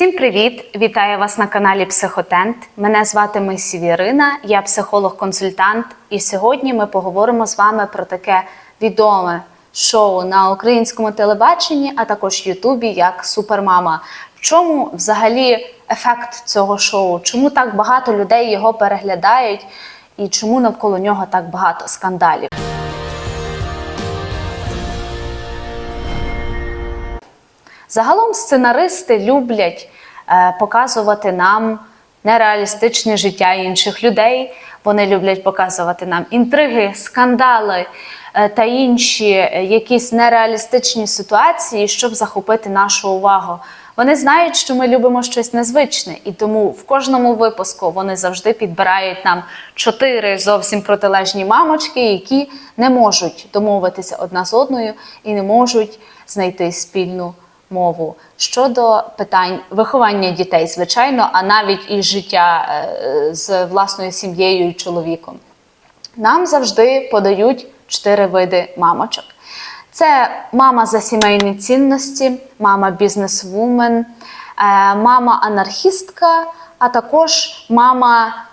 Всім привіт! Вітаю вас на каналі Психотент. Мене звати Мисів Ірина, я психолог-консультант, і сьогодні ми поговоримо з вами про таке відоме шоу на українському телебаченні, а також Ютубі як Супермама. В чому взагалі ефект цього шоу? Чому так багато людей його переглядають, і чому навколо нього так багато скандалів? Загалом сценаристи люблять е, показувати нам нереалістичне життя інших людей. Вони люблять показувати нам інтриги, скандали е, та інші е, якісь нереалістичні ситуації, щоб захопити нашу увагу. Вони знають, що ми любимо щось незвичне, і тому в кожному випуску вони завжди підбирають нам чотири зовсім протилежні мамочки, які не можуть домовитися одна з одною і не можуть знайти спільну мову щодо питань виховання дітей, звичайно, а навіть і життя е, з власною сім'єю і чоловіком. Нам завжди подають чотири види мамочок. Це мама за сімейні цінності, мама бізнесвумен, е, мама анархістка, а також мама,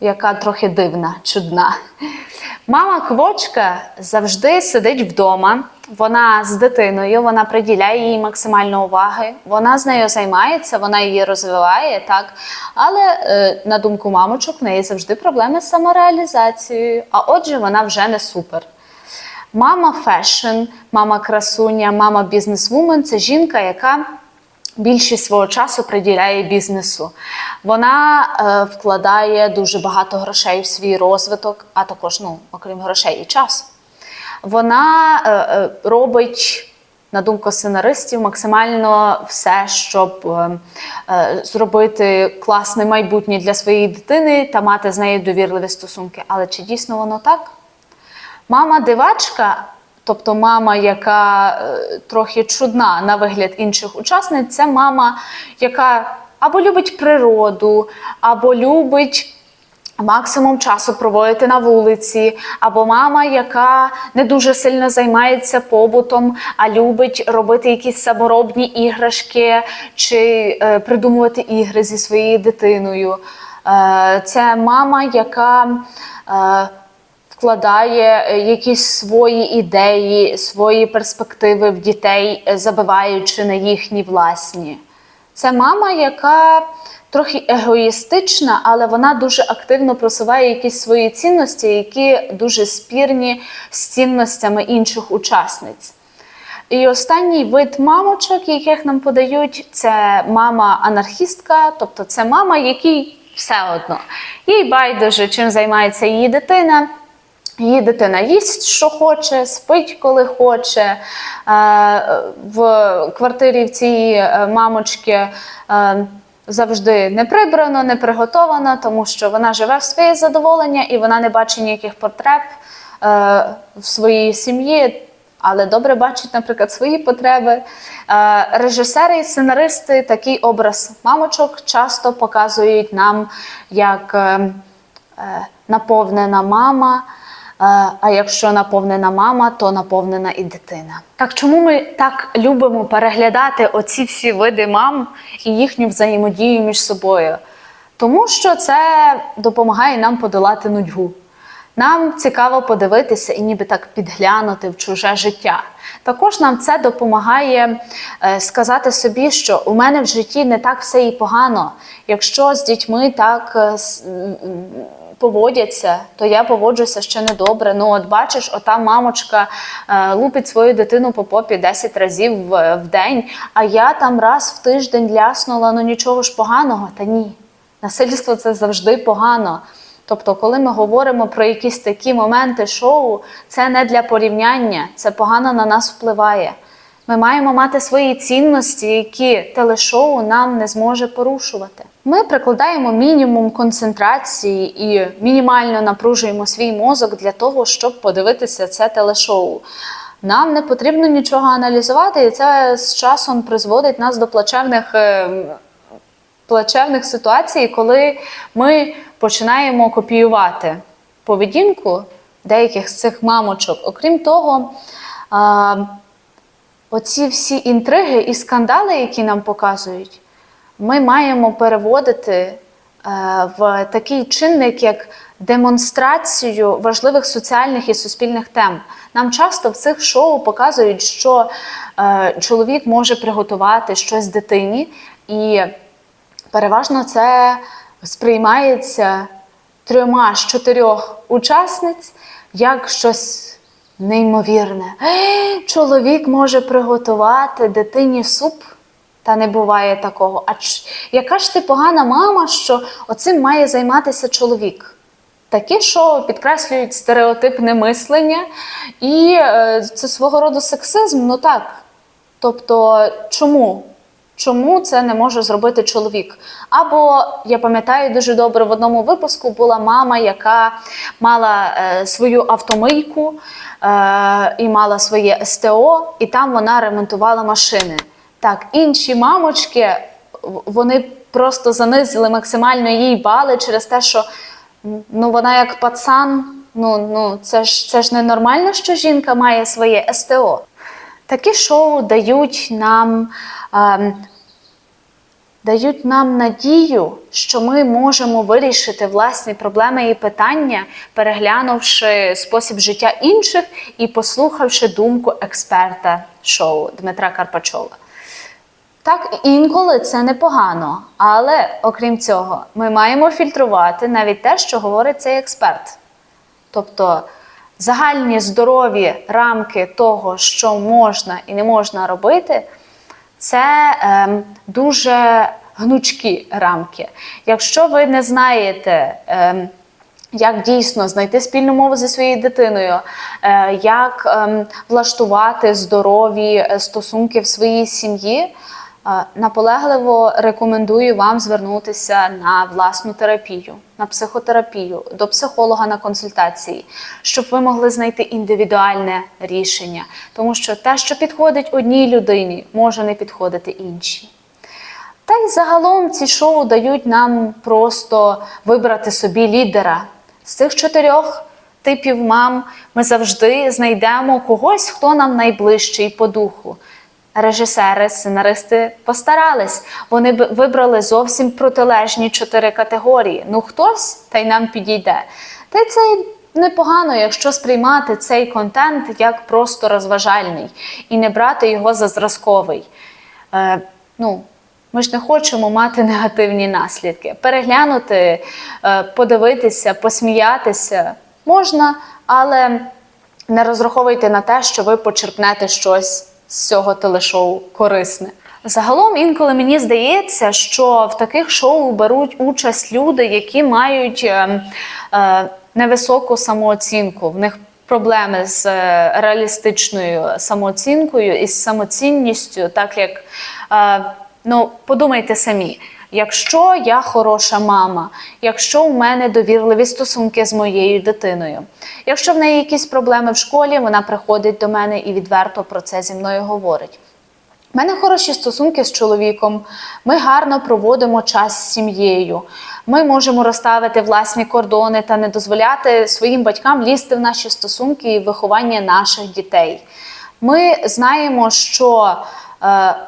яка трохи дивна, чудна. Мама квочка завжди сидить вдома. Вона з дитиною, вона приділяє їй максимально уваги, вона з нею займається, вона її розвиває, так. Але е, на думку мамочок, в неї завжди проблеми з самореалізацією. А отже, вона вже не супер. Мама фешн, мама красуня, мама бізнесвумен це жінка, яка більшість свого часу приділяє бізнесу. Вона е, вкладає дуже багато грошей в свій розвиток, а також, ну, окрім грошей, і час. Вона е, е, робить, на думку сценаристів, максимально все, щоб е, е, зробити класне майбутнє для своєї дитини та мати з нею довірливі стосунки. Але чи дійсно воно так? Мама дивачка, тобто мама, яка е, трохи чудна на вигляд інших учасниць, це мама, яка або любить природу, або любить. Максимум часу проводити на вулиці, або мама, яка не дуже сильно займається побутом, а любить робити якісь саморобні іграшки чи е, придумувати ігри зі своєю дитиною. Е, це мама, яка е, вкладає е, якісь свої ідеї, свої перспективи в дітей, е, забиваючи на їхні власні. Це мама, яка трохи егоїстична, але вона дуже активно просуває якісь свої цінності, які дуже спірні з цінностями інших учасниць. І останній вид мамочок, яких нам подають, це мама-анархістка, тобто це мама, якій все одно. Їй байдуже, чим займається її дитина. Її дитина їсть, що хоче, спить, коли хоче. Е, В квартирі в цієї е, мамочки е, завжди не прибрано, не приготовано, тому що вона живе в своє задоволення і вона не бачить ніяких потреб в своїй сім'ї. Але добре бачить, наприклад, свої потреби. Режисери і сценаристи такий образ мамочок часто показують нам як е, е, наповнена мама. А якщо наповнена мама, то наповнена і дитина. Так чому ми так любимо переглядати оці всі види мам і їхню взаємодію між собою? Тому що це допомагає нам подолати нудьгу. Нам цікаво подивитися і ніби так підглянути в чуже життя. Також нам це допомагає е, сказати собі, що у мене в житті не так все і погано. Якщо з дітьми так е, поводяться, то я поводжуся ще недобре. Ну, от бачиш, ота мамочка е, лупить свою дитину по попі 10 разів в, в день, а я там раз в тиждень ляснула, ну нічого ж поганого. Та ні. Насильство це завжди погано. Тобто, коли ми говоримо про якісь такі моменти шоу, це не для порівняння, це погано на нас впливає. Ми маємо мати свої цінності, які телешоу нам не зможе порушувати. Ми прикладаємо мінімум концентрації і мінімально напружуємо свій мозок для того, щоб подивитися це телешоу. Нам не потрібно нічого аналізувати, і це з часом призводить нас до плачевних е, плачевних ситуацій, коли ми починаємо копіювати поведінку деяких з цих мамочок. Окрім того, оці всі інтриги і скандали, які нам показують, ми маємо переводити е, в такий чинник, як демонстрацію важливих соціальних і суспільних тем. Нам часто в цих шоу показують, що е, чоловік може приготувати щось дитині, і переважно це сприймається трьома з чотирьох учасниць як щось неймовірне. «Е, Чоловік може приготувати дитині суп. Та не буває такого. А ч- яка ж ти погана мама, що оцим має займатися чоловік? Такі що підкреслюють стереотипне мислення, і е, це свого роду сексизм. Ну так. Тобто, чому? Чому це не може зробити чоловік? Або я пам'ятаю дуже добре, в одному випуску була мама, яка мала е, свою автомийку е, і мала своє СТО, і там вона ремонтувала машини. Так, інші мамочки вони просто занизили максимально їй бали через те, що ну вона як пацан. Ну, ну це ж це ж ненормально, що жінка має своє СТО. Такі шоу дають нам, ем, дають нам надію, що ми можемо вирішити власні проблеми і питання, переглянувши спосіб життя інших і послухавши думку експерта шоу Дмитра Карпачова. Так, інколи це непогано, але окрім цього, ми маємо фільтрувати навіть те, що говорить цей експерт. Тобто загальні здорові рамки того, що можна і не можна робити, це ем, дуже гнучкі рамки. Якщо ви не знаєте, ем, як дійсно знайти спільну мову зі своєю дитиною, е, як ем, влаштувати здорові е, стосунки в своїй сім'ї, е, наполегливо рекомендую вам звернутися на власну терапію, на психотерапію, до психолога на консультації, щоб ви могли знайти індивідуальне рішення. Тому що те, що підходить одній людині, може не підходити іншій. Та й загалом ці шоу дають нам просто вибрати собі лідера. З цих чотирьох типів мам ми завжди знайдемо когось, хто нам найближчий по духу. Режисери, сценаристи постарались. Вони б вибрали зовсім протилежні чотири категорії. Ну хтось та й нам підійде. Та й це непогано, якщо сприймати цей контент як просто розважальний і не брати його за зразковий. Е, ну, ми ж не хочемо мати негативні наслідки. Переглянути, е, подивитися, посміятися можна, але не розраховуйте на те, що ви почерпнете щось з цього телешоу корисне. Загалом, інколи мені здається, що в таких шоу беруть участь люди, які мають е, е, невисоку самооцінку. В них проблеми з е, реалістичною самооцінкою і з самоцінністю, так як е, ну, подумайте самі. Якщо я хороша мама, якщо у мене довірливі стосунки з моєю дитиною, якщо в неї якісь проблеми в школі, вона приходить до мене і відверто про це зі мною говорить. У мене хороші стосунки з чоловіком, ми гарно проводимо час з сім'єю. Ми можемо розставити власні кордони та не дозволяти своїм батькам лізти в наші стосунки і виховання наших дітей. Ми знаємо, що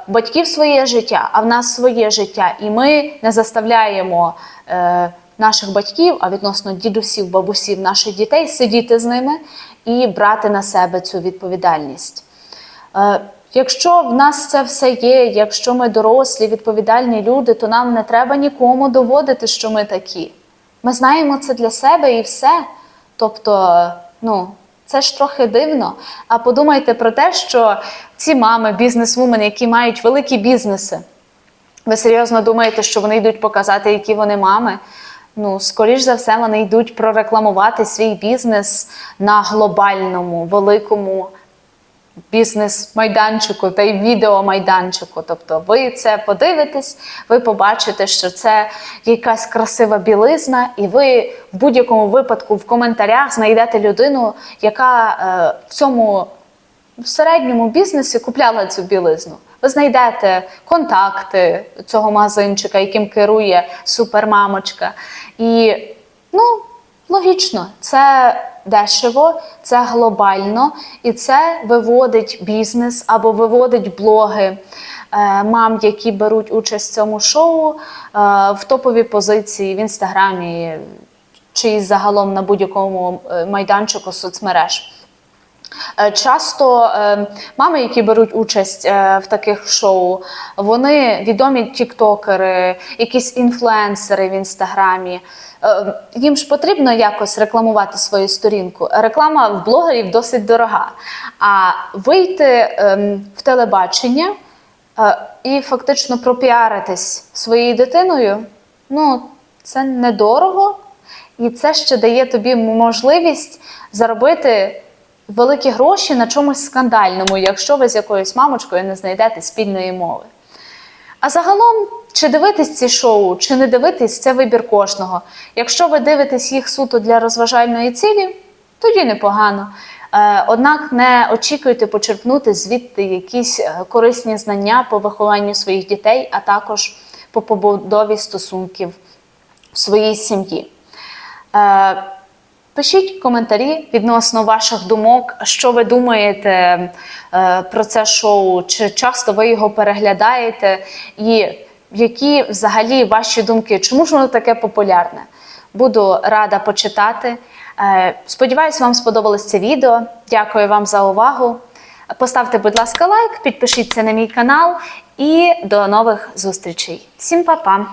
батьків своє життя, а в нас своє життя, і ми не заставляємо е, наших батьків, а відносно дідусів, бабусів, наших дітей сидіти з ними і брати на себе цю відповідальність. Е, Якщо в нас це все є, якщо ми дорослі, відповідальні люди, то нам не треба нікому доводити, що ми такі. Ми знаємо це для себе і все. Тобто, ну, це ж трохи дивно. А подумайте про те, що ці мами, бізнесвумен, які мають великі бізнеси, ви серйозно думаєте, що вони йдуть показати, які вони мами? Ну, скоріш за все, вони йдуть прорекламувати свій бізнес на глобальному, великому бізнес-майданчику та й відеомайданчику. Тобто ви це подивитесь, ви побачите, що це якась красива білизна, і ви в будь-якому випадку в коментарях знайдете людину, яка е, в цьому в середньому бізнесі купляла цю білизну. Ви знайдете контакти цього магазинчика, яким керує супермамочка. І ну, логічно, це дешево, це глобально, і це виводить бізнес або виводить блоги. е, мам, які беруть участь в цьому шоу е, в топові позиції в інстаграмі чи загалом на будь-якому е, майданчику соцмереж. Часто мами, які беруть участь в таких шоу, вони відомі тіктокери, якісь інфлюенсери в інстаграмі. Е, Їм ж потрібно якось рекламувати свою сторінку. Реклама в блогерів досить дорога. А вийти ем, в телебачення е, і фактично пропіаритись своєю дитиною, ну це недорого, і це ще дає тобі можливість заробити великі гроші на чомусь скандальному, якщо ви з якоюсь мамочкою не знайдете спільної мови. А загалом, чи дивитись ці шоу, чи не дивитись, це вибір кожного. Якщо ви дивитесь їх суто для розважальної цілі, тоді непогано. Е, Однак не очікуйте почерпнути звідти якісь е, корисні знання по вихованню своїх дітей, а також по побудові стосунків в своїй сім'ї. Е, Пишіть коментарі відносно ваших думок, що ви думаєте про це шоу, чи часто ви його переглядаєте, і які взагалі ваші думки, чому ж воно таке популярне? Буду рада почитати. Е, Сподіваюсь, вам сподобалось це відео. Дякую вам за увагу. Поставте, будь ласка, лайк, підпишіться на мій канал і до нових зустрічей. Всім па-па!